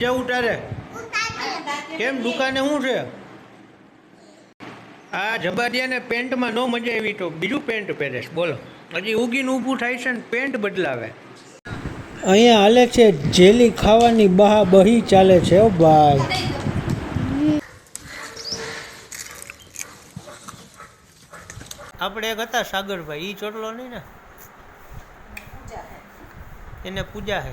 જવું તારે કેમ દુકાને શું છે? આ જબાડિયાને પેન્ટમાં ન મજા આવી તો બીજું પેન્ટ પહેરેશ બોલો. હજી ઉગીને ઊભું થાય છે ને પેન્ટ બદલાવે. અહીંયા હાલે છે જેલી ખાવાની બહા બહી ચાલે છે ઓ ભાઈ. આપણે એક હતા સાગરભાઈ એ ચોટલો નહીં ને? એને પૂજા છે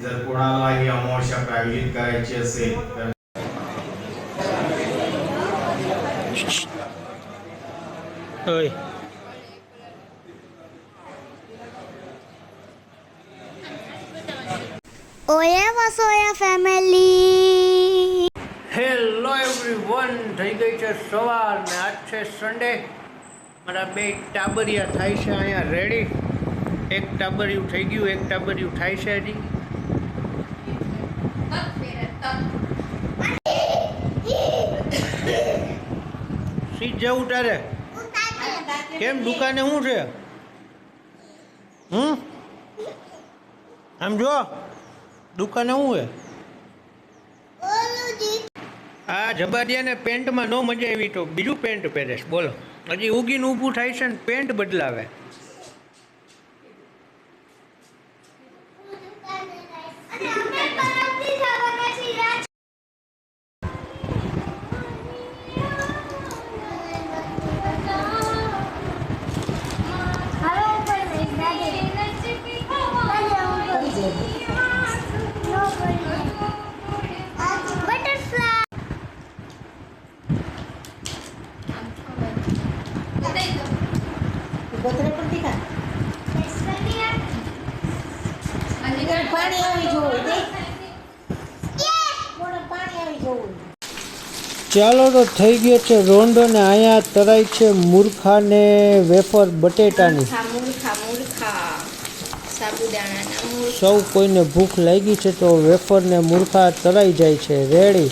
जर कोणाला ही अमावस्या प्रायोजित करायची असेल तर ઓય ઓએ વસોયા ફેમિલી હેલો એવરીવન થઈ ગઈ છે સવાર ને આજ છે સન્ડે મારા બે ટાબરિયા થાય છે અહીંયા રેડી એક ટાબરિયું થઈ ગયું એક ટાબરિયું થાય છે હજી સીટ જેવું તારે કેમ? દુકાને શું છે? હમ? આમ જો દુકાને શું છે? આ જબાડિયાને પેન્ટમાં નો મજા આવી તો બીજું પેન્ટ પહેરેશ. બોલો. હજી ઉગીને ઊભું થાય છે ને, પેન્ટ બદલાવે. પાણી આવી જવું પાણી આવી જવું. ચાલો તો થઈ ગયો છે રોંડો ને અહીંયા તરાય છે મૂર્ખા ને વેફર બટેટાની. મૂર્ખા મૂર્ખા મૂર્ખા. સાબુદાણાના મૂર્ખા. સૌ કોઈને ભૂખ લાગી છે તો વેફર ને મૂર્ખા તરાઈ જાય છે. રેડી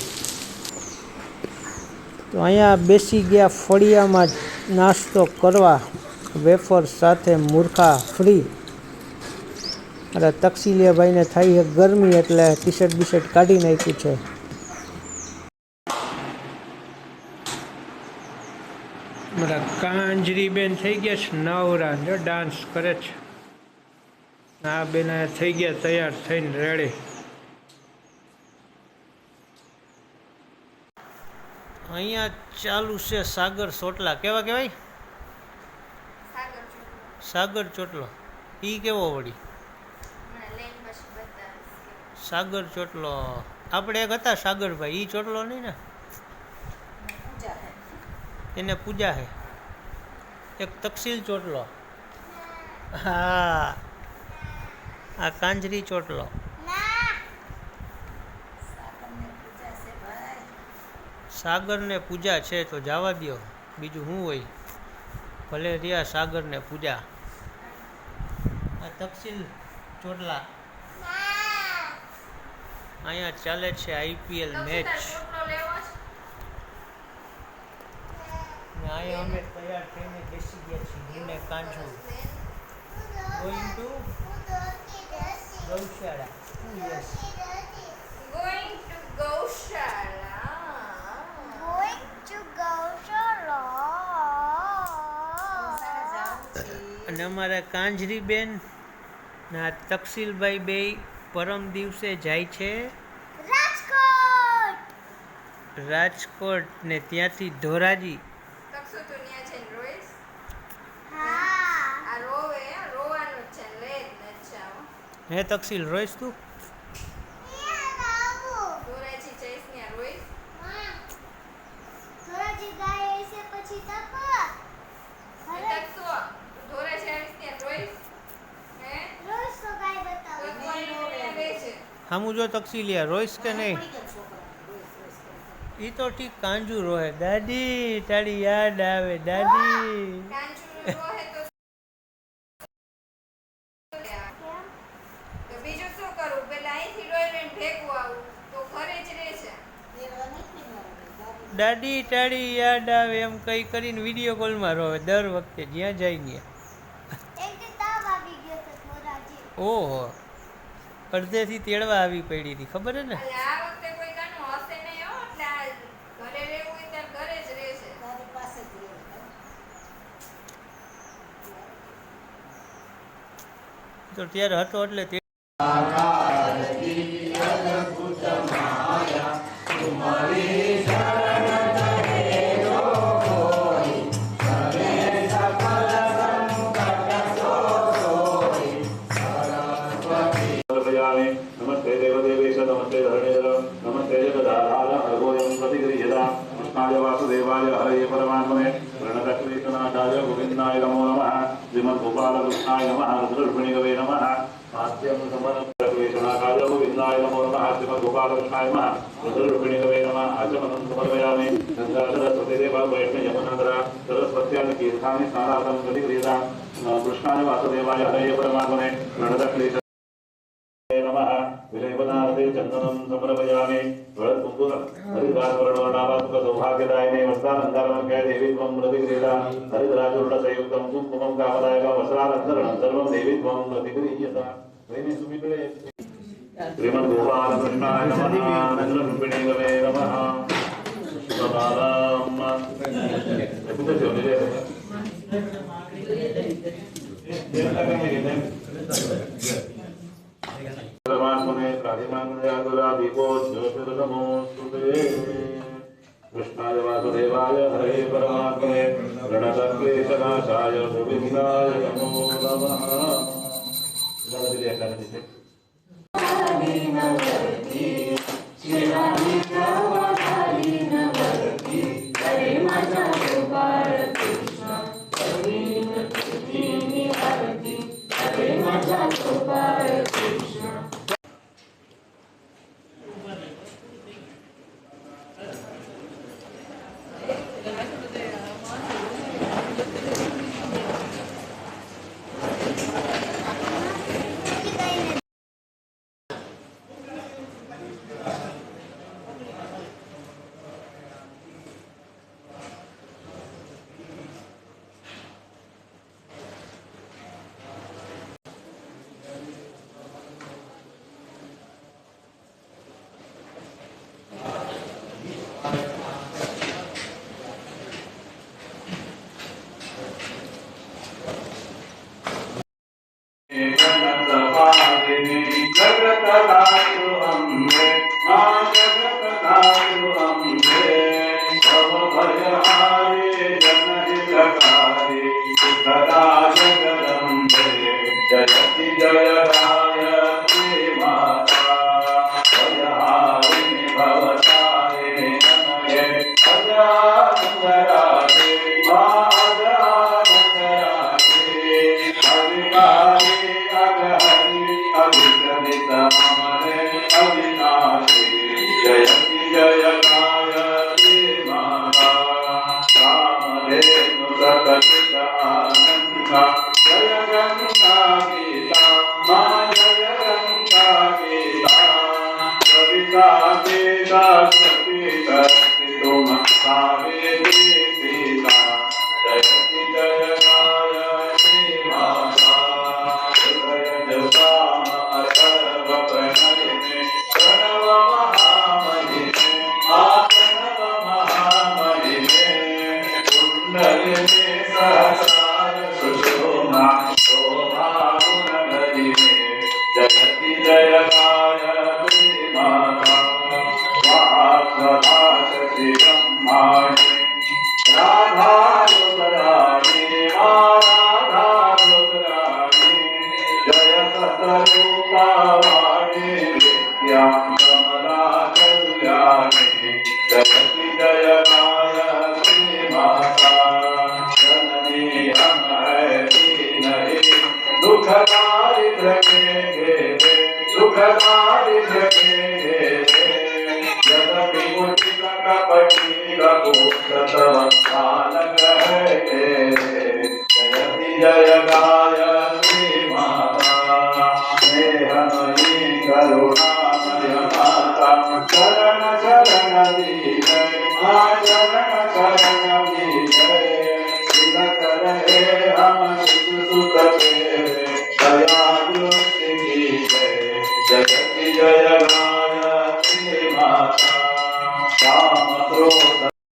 તો અહીંયા બેસી ગયા ફળિયામાં નાસ્તો કરવા. વેફર સાથે મૂર્ખા ફ્રી અરે તકસીલિયાભાઈને થઈ છે ગરમી એટલે ટી શર્ટ બીશર્ટ કાઢી નાખ્યું છે. મારા કાંજરી બેન થઈ ગયા છે નવરા જો ડાન્સ કરે છે. આ બેન થઈ ગયા તૈયાર થઈને રેડી. અહીંયા ચાલુ છે સાગર ચોટલા. કેવા કહેવાય? સાગર સાગર ચોટલો. ઈ કેવો વળી? સાગર ચોટલો. આપણે એક હતા સાગરભાઈ એ ચોટલો નહીં ને? એને પૂજા છે એક તકસીલ ચોટલો. હા. આ કાંજરી ચોટલો. સાગરને પૂજા છે તો જવા દ્યો. બીજું શું હોય? ભલે રહ્યા સાગરને પૂજા. આ તકસીલ ચોટલા. અહીંયા ચાલે છે આઈપીએલ મેચ. અહીંયા અમે તૈયાર થઈને બેસી ગયા છીએ હું કાંજો going to gaushala. Yes gaushala. અને અમારા કાંજરી બેન ના તકસીલભાઈ બે પરમ દિવસે જાય છે રાજકોટ! રાજકોટ ને ત્યાંથી ધોરાજી. હે. તકસીલ રોઈશ તું ધોરાજી જઈશ ને આ રોઈશ થોડાજી ગાય હશે પછી તપ તકસો ધોરાજી આવીશ ત્યાં રોઈશ હે રોજ તો ગાય તો બતાવો કોઈ રોવે છે સામું જો તકસીલિયા રોઈશ કે નહીં? ઈ તો ઠીક કાંજુ રોહે. દાદી તારી યાદ આવે દાદી. કાંચું રોહે તો તો બીજું શું કરું? પેલા અહીંથી રોઈ રોઈને ભેગું આવું. તો ઘરે જ રહેશે દાદી ટાળી યાદ આવે એમ કઈ કરીને વીડિયો કોલમાં રોવે. દર વખતે જ્યાં જાય ગયો ઓહો. અડધેથી તેડવા આવી પડી હતી ખબર હે ને તો ત્યારે હતો કોઈ समर्पयामि नमस्ते देवदेवेश नमस्ते धरणेन्द्र नमस्ते जगदाधार हरगोयं प्रतिगृह्यता कृष्णाय वासुदेवाय हरये परमात्मने प्रणतकृष्णनाथाय गोविन्दाय नमो नमः श्रीमद्गोपालकृष्णाय नमः रुद्रर्षणिगवे नमः नाट्यं समर्पकृष्णाय गोविन्दाय नमो नमः श्रीमद्गोपालकृष्णाय नमः रुद्रर्षणिगवे नमः आचमनं समर्पयामि गङ्गा सरस्वती देवा वैष्णव सरस्वत्यानि तीर्थानि स्नानार्थं प्रतिगृह्यता कृष्णाय वासुदेवाय हरये परमात्मने प्रणतक्लेश नमः विलेपनार्थे चन्दनं समर्पयामि वरदकुङ्कुम हरिद्रावर्णवर्णावात्मक सौभाग्यदायिने वस्त्रालङ्कारमङ्गाय देवी त्वं प्रतिगृहीता हरिद्राचूर्णसंयुक्तं कुङ्कुमं कामदायकं वस्त्रालङ्करणं सर्वं देवी त्वं प्रतिगृह्यता वैनि सुमित्रे श्रीमद्गोपालकृष्णाय नमः नन्दरूपिणीगवे नमः स्वबालाम् परमात्मने प्राधिमाङ्गयातुरा दीपो ज्योतिर्नमोऽस्तुते कृष्णाय वासुदेवाय हरे परमात्मने प्रणतक्लेशनाशाय गोविन्दाय नमो नमः Vijaya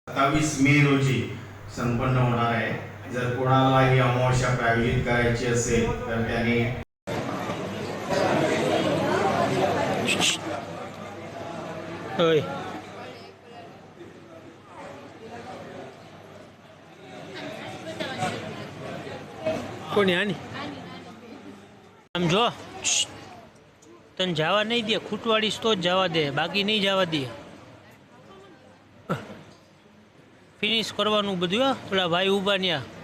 सत्तावीस मे रोजी संपन्न होणार आहे जर कोणाला ही अमावस्या प्रायोजित करायची असेल तर त्याने ઓય કોની આની આમ જો તને જવા નહીં દે ખૂટવાડીશ તો જ જવા દે બાકી નહીં જવા દે ફિનિશ કરવાનું બધું હો પેલા ભાઈ ઊભા ત્યાં